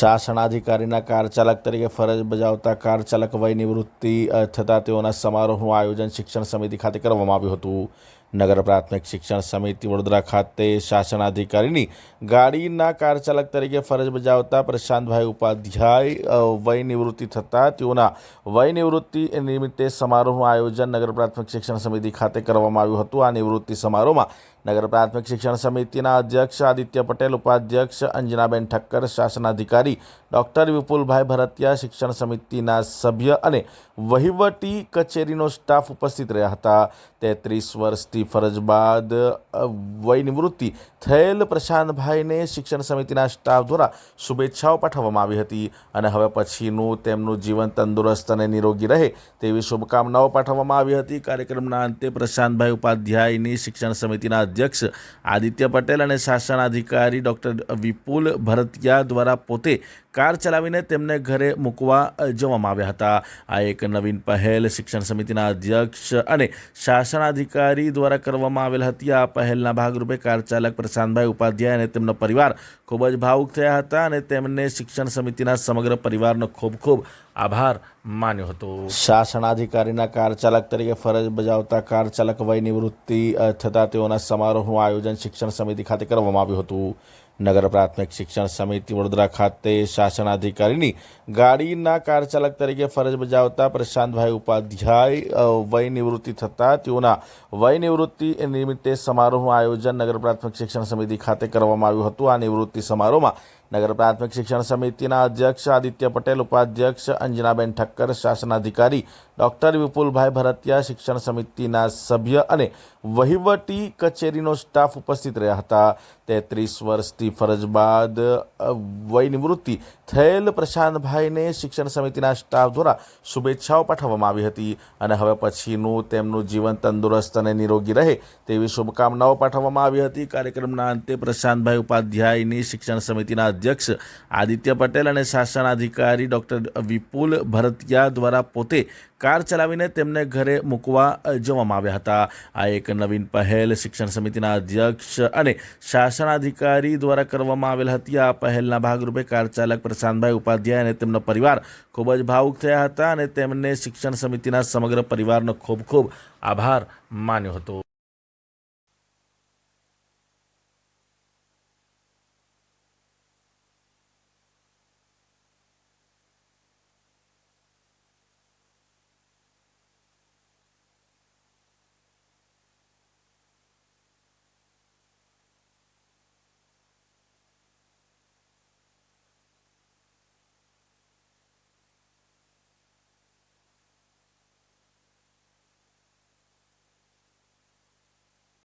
શાસનાધિકારીના car ચાલક તરીકે ફરજ બજાવતા કાર ચાલક વય નિવૃત્તિ થતાં તેઓના સમારોહનું આયોજન શિક્ષણ સમિતિ ખાતે કરવામાં આવ્યું હતું. નગર પ્રાથમિક શિક્ષણ સમિતિ વડોદરા ખાતે શાસનાધિકારીની ગાડીના કાર ચાલક તરીકે ફરજ બજાવતા પ્રશાંતભાઈ ઉપાધ્યાય વય નિવૃત્તિ થતાં તેઓના વય નિવૃત્તિ નિમિત્તે સમારોહનું આયોજન નગર પ્રાથમિક શિક્ષણ સમિતિ ખાતે કરવામાં આવ્યું હતું. આ નિવૃત્તિ સમારોહમાં નગર પ્રાથમિક શિક્ષણ સમિતિના અધ્યક્ષ આદિત્ય પટેલ ઉપાધ્યક્ષ અંજનાબેન ઠક્કર શાસનાધિકારી ડૉક્ટર વિપુલભાઈ ભરતિયા શિક્ષણ સમિતિના સભ્ય અને વહીવટી કચેરીનો સ્ટાફ ઉપસ્થિત રહ્યા હતા તેત્રીસ વર્ષથી ફરજ બાદ વયનિવૃત્તિ વય નિવૃત્તિ થયેલ પ્રશાંતભાઈને શિક્ષણ સમિતિના સ્ટાફ દ્વારા શુભેચ્છાઓ પાઠવવામાં આવી હતી અને હવે પછીનું તેમનું જીવન તંદુરસ્ત અને નિરોગી રહે તેવી શુભકામનાઓ પાઠવવામાં આવી હતી. કાર્યક્રમના અંતે પ્રશાંતભાઈ ઉપાધ્યાયની શિક્ષણ સમિતિના અધ્યક્ષ આદિત્ય પટેલ અને શાસનાધિકારી ડૉક્ટર વિપુલ ભરતિયા દ્વારા પોતે કાર ચલાવીને તેમને ઘરે મૂકવા જવામાં આવ્યા હતા. આ એક નવીન પહેલ શિક્ષણ સમિતિના અધ્યક્ષ અને શાસનાધિકારી દ્વારા કરવામાં આવેલ હતી. આ પહેલના ભાગરૂપે કાર ચાલક પ્રશાંતભાઈ ઉપાધ્યાય અને તેમનો પરિવાર ખૂબ જ ભાવુક થયા હતા અને તેમને શિક્ષણ સમિતિના સમગ્ર પરિવારનો ખૂબ ખૂબ આભાર માન્યો હતો. શાસનાધિકારીના કાર ચાલક તરીકે ફરજ બજાવતા કાર ચાલક વય નિવૃત્તિ થતા તેઓના સમારોહનું આયોજન શિક્ષણ સમિતિ ખાતે કરવામાં આવ્યું હતું. નગર પ્રાથમિક શિક્ષણ સમિતિ વડોદરા ખાતે શાસનાધિકારીની ગાડીના કાર ચાલક તરીકે ફરજ બજાવતા પ્રશાંતભાઈ ઉપાધ્યાય વય નિવૃત્તિ થતાં તેઓના વય નિવૃત્તિ નિમિત્તે સમારોહનું આયોજન નગર પ્રાથમિક શિક્ષણ સમિતિ ખાતે કરવામાં આવ્યું હતું. આ નિવૃત્તિ સમારોહમાં નગર પ્રાથમિક શિક્ષણ સમિતિના અધ્યક્ષ આદિત્ય પટેલ, ઉપાધ્યક્ષ અંજનાબેન ઠક્કર, શાસનાધિકારી ડૉક્ટર વિપુલભાઈ ભરતિયા, શિક્ષણ સમિતિના સભ્ય અને વહીવટી કચેરીનો સ્ટાફ ઉપસ્થિત રહ્યા હતા. તેત્રીસ વર્ષથી ફરજ બાદ વય નિવૃત્તિ થયેલ પ્રશાંતભાઈને શિક્ષણ સમિતિના સ્ટાફ દ્વારા શુભેચ્છાઓ પાઠવવામાં આવી હતી અને હવે પછીનું તેમનું જીવન તંદુરસ્ત અને નિરોગી રહે તેવી શુભકામનાઓ પાઠવવામાં આવી હતી. કાર્યક્રમના અંતે પ્રશાંતભાઈ ઉપાધ્યાયની શિક્ષણ સમિતિના અધ્યક્ષ આદિત્ય પટેલ અને શાસનાધિકારી ડૉક્ટર વિપુલ ભરતિયા દ્વારા પોતે કાર ચલાવીને તેમને ઘરે મૂકવા જવામાં આવ્યા હતા. આ એક નવીન પહેલ શિક્ષણ સમિતિના અધ્યક્ષ અને શાસનાધિકારી દ્વારા કરવામાં આવેલ હતી. આ પહેલના ભાગરૂપે કાર ચાલક પ્રશાંતભાઈ ઉપાધ્યાય અને તેમનો પરિવાર ખૂબ જ ભાવુક થયા હતા અને તેમને શિક્ષણ સમિતિના સમગ્ર પરિવારનો ખૂબ ખૂબ આભાર માન્યો હતો.